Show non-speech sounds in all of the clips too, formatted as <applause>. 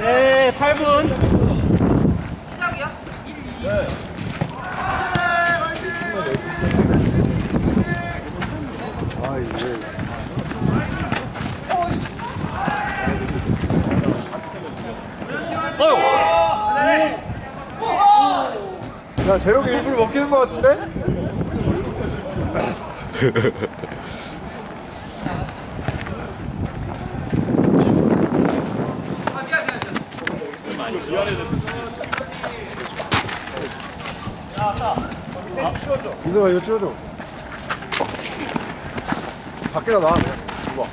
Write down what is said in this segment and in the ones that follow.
네, 8분. 아 이게 야 재력이 일부러 먹히는 것 같은데? <laughs> 민서가 이거 찍어줘. 밖에다 놔 이거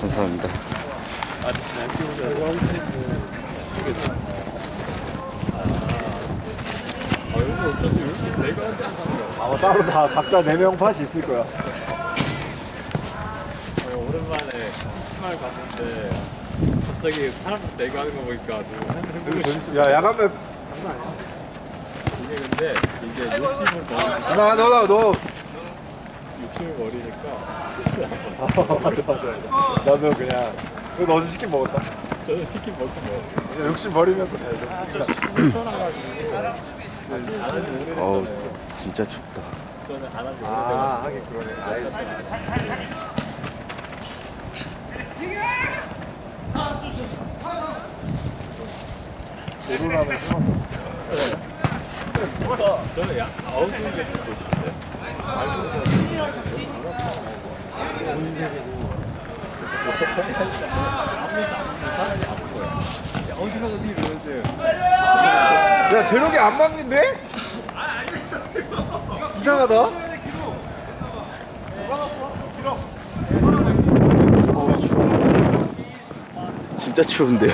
감사합니다. 아마 따로 다 각자 4명 팟이 있을 거야 PC방을 갔는데 갑자기 사람들 내가 하는 거 보니까 너무 흥분을 야 야간맵 이게 근데 이제 욕심을 더나 너나 너. 욕심을 버리니까. <laughs> 맞아 맞아. 나도 그냥 어제 치킨 먹었다. 저는 치킨 먹고 뭐 진짜 욕심 버리면 또 돼. 안 하지 오래됐잖아요. 어우, 진짜 춥다. 저는 안 하지 아 오래돼가지고 하긴 그러네 야야 재력이 안 막는데? 이상하다 진짜 추운데요.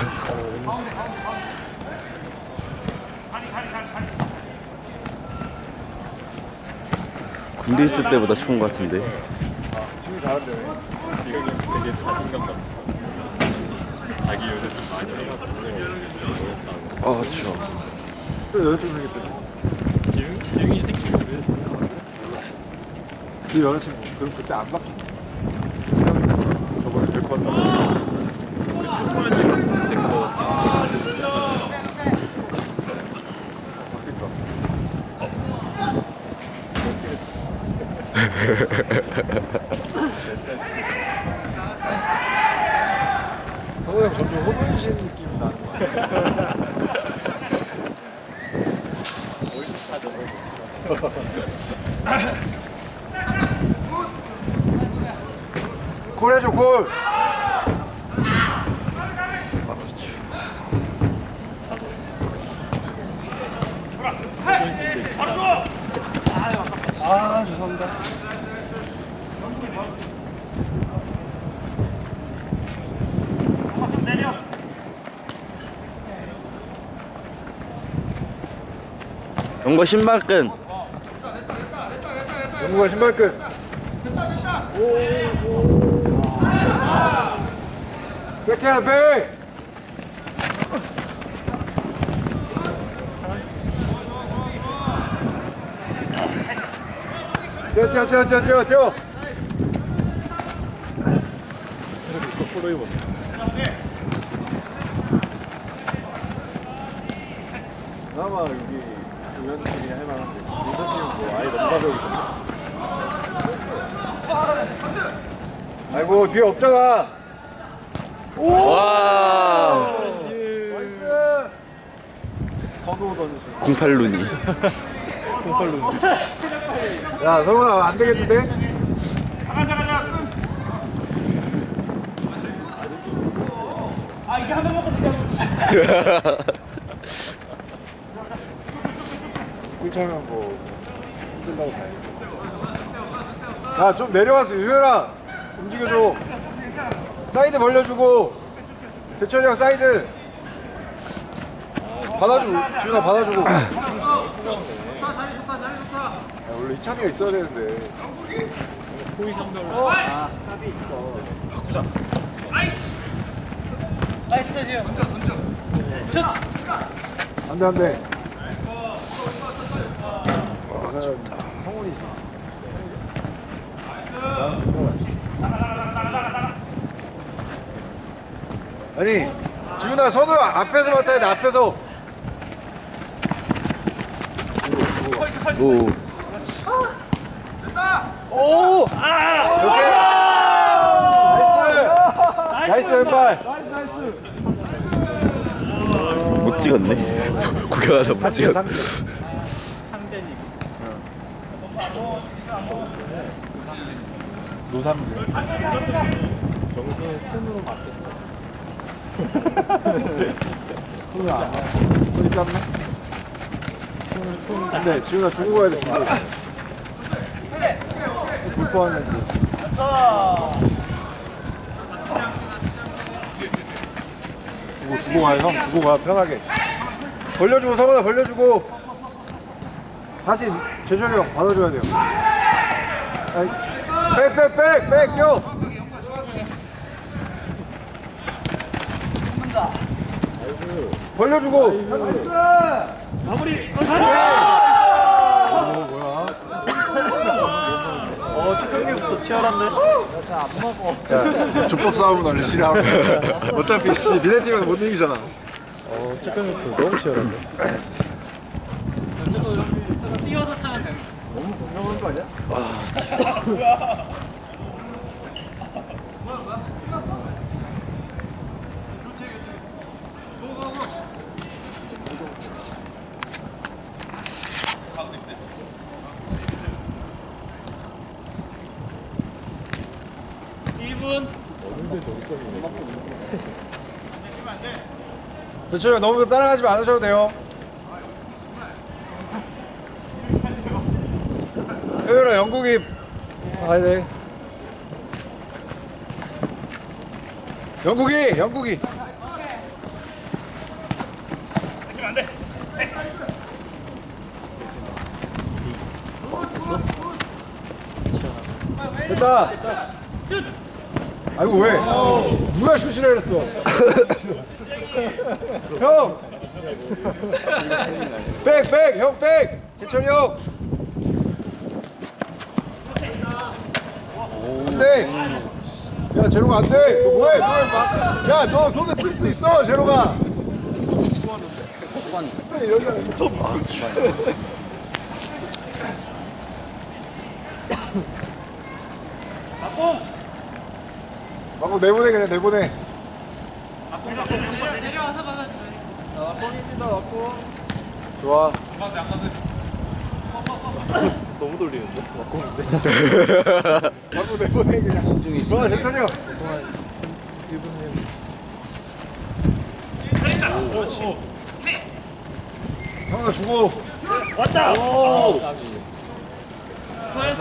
군대 있을 때보다 추운 것 같은데. 지금 잘한대 지금 되게 자신감 넘쳐 자기 요새 좀 많이 아, 추워. 또 여자친구 생겼대 지금 지금 이 새끼 왜 했어 네 여자친구 그럼 그때 안 바뀌 저번에 벨컨 성우 형 점점 호분신 느낌이 나는 거 같아 골 해줘 골 아 죄송합니다. 영거 신발끈. 영구가 신발끈. 백해야 백 뛰어 뛰어 뛰어 뛰어 뛰어 뛰어 거꾸로 입었어 그나마 여기 우연히 할만한데 민서팀은 뭐 아예 넘사벽이 아이고 뒤에 없잖아 와. 선우 던지 08루니. 야 성훈아 안 되겠는데? 꿀차면 뭐. 힘들다고 봐야지 야 좀 내려와서 유현아 움직여줘. 사이드 벌려주고 대철이 형 사이드. 받아주고 지훈아 받아주고. 야, 원래 이찬이가 있어야 되는데. 포지션별로. 안돼 안돼 성훈이지 아니 지훈아 선우 앞에서 맡아야 돼 앞에서. 오. 나이스 나이스 왼발 못 찍었네. <laughs> 구경하다 못 찍었. 노삼진 정수는 폰으로 맞겠죠. 손이 안 나. 손이 짧네 근데 지훈아 주고 가야 돼 불포 하는데 주고 주고 가요 형. 주고 가 편하게. 벌려주고 성원아 벌려주고. 다시 재철이 형 받아줘야 돼요. 백백백백 껴. 벌려주고. 마무리 치열한데? 야, 족법 싸움은 원래 싫어하는 거야. 어차피 씨 니네 팀은 못 이기잖아. 어, 특경기부터 너무 치열한데? 대철이 형 너무 <laughs> 따라가지 않으셔도 돼요. 효율아 영국이 가야 돼. 영국이 영국이. 됐다. 아이고 왜? 누가 슛이라 그랬어? <laughs> 형! 백, 백! 형 백! 재철이 형! 안 돼! 야, 제로가 안 돼! 너 뭐해? 야, 너 손에 풀수 있어, 제로가! 손 막고 내보내 그냥 내보내. 내려와서 받아줘. 좋아. <coughs> 너무 돌리는데? 막고 <laughs> 내보내 그냥. 신중히 좋아 대철이 형 형아 주고. 왔다! 나이스